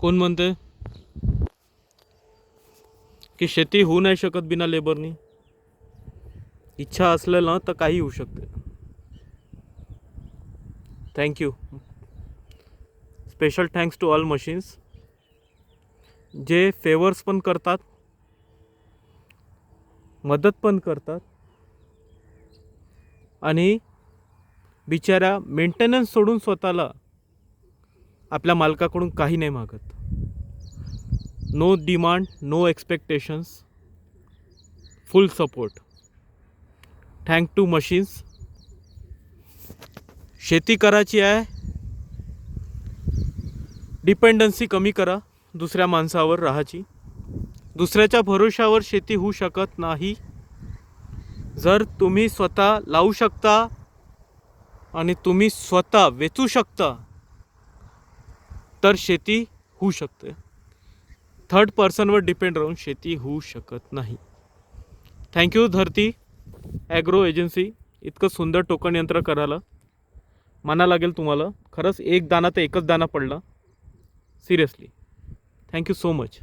कोण म्हणते की शेती होऊ नाही शकत बिना लेबरनी इच्छा असलेलं तर काही होऊ शकते. Thank you special thanks to all machines जे फेवर्स पण करतात. मदत पण करतात. आणि बिचाऱ्या मेंटेनन्स सोडून स्वतःला आपल्या मालकाकडून काही नाही मागत. No demand no expectations full support thank to machines शेती करायची आहे. डिपेंडन्सी कमी करा. दुसऱ्या माणसावर राहायची. दुसऱ्याच्या भरोशावर शेती होऊ शकत नाही. जर तुम्ही स्वतः लावू शकता आणि तुम्ही स्वतः वेचू शकता तर शेती होऊ शकते. थर्ड पर्सनवर डिपेंड राहून शेती होऊ शकत नाही. थँक्यू धरती ॲग्रो एजन्सी इतकं सुंदर टोकन यंत्र करायला. माना लागेल तुम्हाला. खरंच एक दाना तर एकच दाना पडला. Seriously thank you so much